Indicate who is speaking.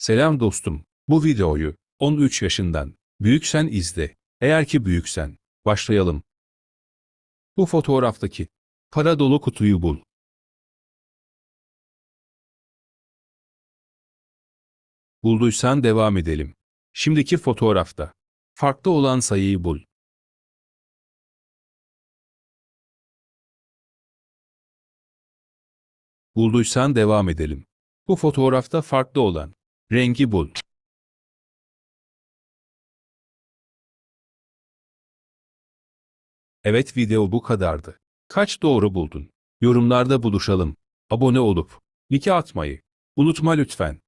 Speaker 1: Selam dostum. Bu videoyu 13 yaşından büyüksen izle. Eğer ki büyüksen başlayalım. Bu fotoğraftaki para dolu kutuyu bul. Bulduysan devam edelim. Şimdiki fotoğrafta farklı olan sayıyı bul. Bulduysan devam edelim. Bu fotoğrafta farklı olan rengi bul. Evet video bu kadardı. Kaç doğru buldun? Yorumlarda buluşalım. Abone olup like atmayı unutma lütfen.